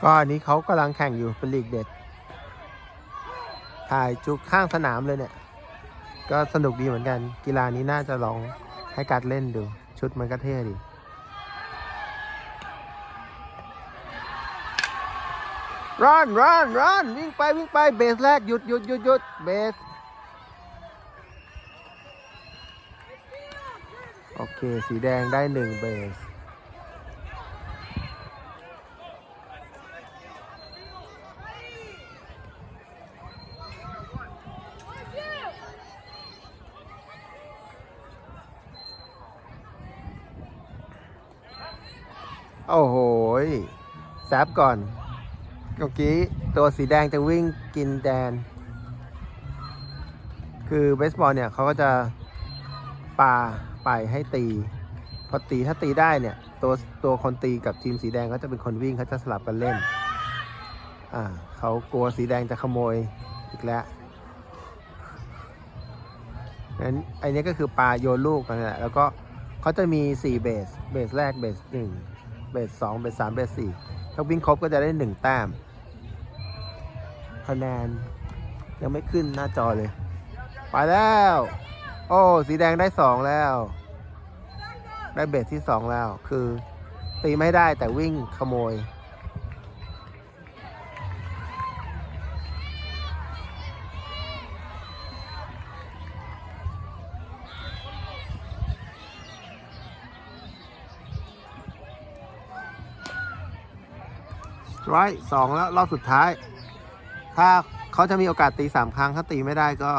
ก็อันนี้เขากำลังแข่งอยู่เป็นลีกเด็ด ถ่ายจุกข้างสนามเลยเนี่ย ก็สนุกดีเหมือนกัน กีฬานี้น่าจะลองให้กัดเล่นดู ชุดมันก็เท่ดีรันรันรันวิ่งไปวิ่งไปเบสแรกหยุดหยุดหยุดหยุดเบส โอเค สีแดงได้หนึ่งเบส โอ้โหแซบก่อนเมื่อกี้ตัวสีแดงจะวิ่งกินแดน คือเบสบอลเนี่ยเขาก็จะปาไปให้ตี พอตีถ้าตีได้เนี่ยตัวตัวคนตีกับทีมสีแดงก็จะเป็นคนวิ่งเขาจะสลับกันเล่น อ่าเขากลัวสีแดงจะขโมยอีกแล้วนั้นไอ้นี้ก็คือปลาโยนลูกกันนแหละแล้วก็เขาจะมี 4 เบส เบสแรกเบสหนึ่ง บสสองเบสสามเบสสี่ถ้าวิ่งครบก็จะได้หนึ่งแต้มคะแนนยังไม่ขึ้นหน้าจอเลย ไปแล้ว โอ้ สีแดงได้สองแล้ว ได้เบสที่สองแล้ว คือตีไม่ได้แต่วิ่งขโมย ส ไตร์สองแล้วรอบสุดท้าย ถ้าเขาจะมีโอกาสตีสามครั้ง ถ้าตีไม่ได้ก็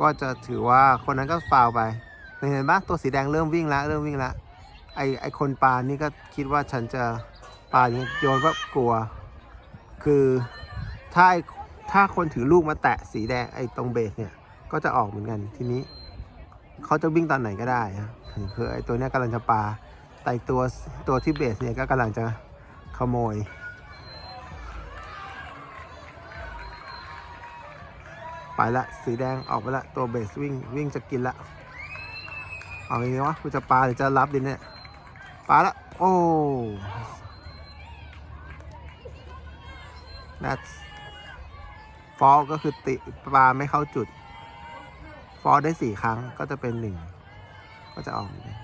ก็จะถือว่าคนนั้นก็ฟาวไป เห็นปะตัวสีแดงเริ่มวิ่งแล้วเริ่มวิ่งแล้วไอไอคนปานี่ก็คิดว่าฉันจะปาอย่าโยนก็กลัว คือถ้าไอ้ถ้าคนถือลูกมาแตะสีแดงไอตรงเบสเนี่ย ก็จะออกเหมือนกันทีนี้เขาจะวิ่งตอนไหนก็ได้ฮะคือไอตัวเนี้ยกำลังจะปาแต่ตัวตัวที่เบสเนี่ยก็กำลังจะขโมย ไปละสีแดงออกไปละตัวเบสวิ่งวิ่งจะกินละเอาไงวะกูจะปลาหรือจะรับดินเนี่ยปาละโอ้ that's ฟอลก็คือติปลาไม่เข้าจุด ฟอลได้สี่ครั้งก็จะเป็นหนึ่งก็จะออกเหมือนกัน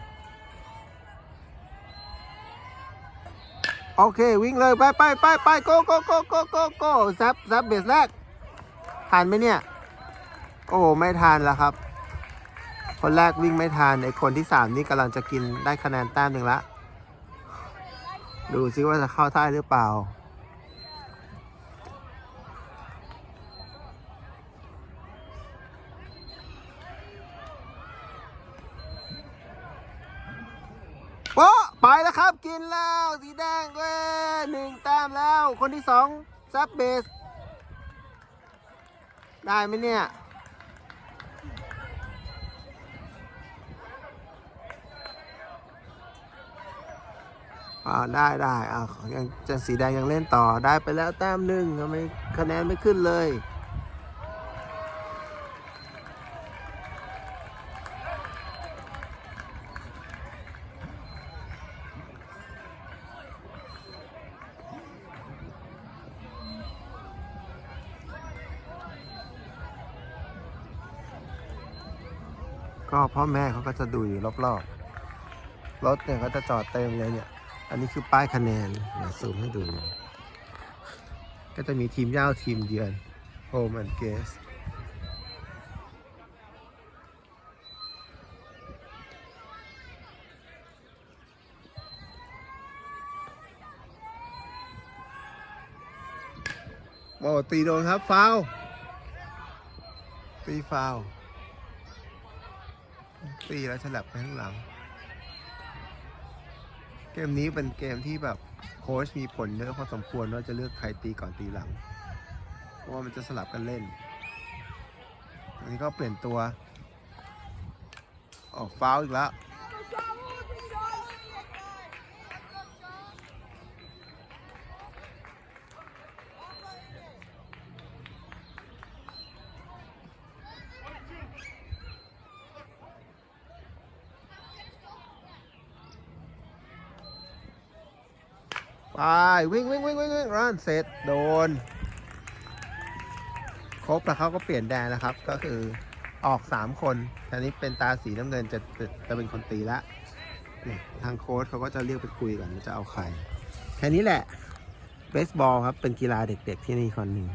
โอเค วิ่งเลย ไปไปไปไปโกโกโกโกโกโกซับซับเบสแรกทันไหมเนี่ย โอ้ไม่ทันแล้วครับ คนแรกวิ่งไม่ทันไอคนที่สามนี่กำลังจะกินได้คะแนนแต้มหนึ่งละ ดูซิว่าจะเข้าท่าหรือเปล่าโป๊ะไปแล้วครับกินแล้วสีแดงเว้ยหนึ่งแต้มแล้ว คนที่สองซับเบส ได้ไหมเนี่ย อ่าได้ได้อ่ายังจะสีแดงยังเล่นต่อได้ไปแล้วแต้มหนึ่งทำไมคะแนนไม่ขึ้นเลยก็พ่อแม่เขาก็จะดูอยู่รอบๆ รถเนี่ยเขาจะจอดเต็มเลยเนี่ย อันนี้คือป้ายคะแนนเดี๋ยวซูมให้ดู ก็จะมีทีมเย่าทีมเยือน Home and Guest โอ้ตีโดนครับ ฟาว ตีฟาว ตีแล้วฉลับไปข้างหลัง เกมนี้เป็นเกมที่แบบโค้ชมีผลเยอะพอสมควรว่าจะเลือกใครตีก่อนตีหลัง เพราะว่ามันจะสลับกันเล่น อันนี้ก็เปลี่ยนตัว ออกฟาวอีกแล้ว ไปวิ่งวิ่งวิ่งวิ่งวิ่งรันเสร็จโดน ครบแล้วเขาก็เปลี่ยนแดนนะครับ ก็คือออกสามคนทีนี้เป็นตาสีน้ำเงินจะจะเป็นคนตีละนี่ทางโค้ชเขาก็จะเรียกไปคุยกันว่าจะเอาใครแค่นี้แหละเบสบอลครับเป็นกีฬาเด็กๆที่นี่คนหนึ่ง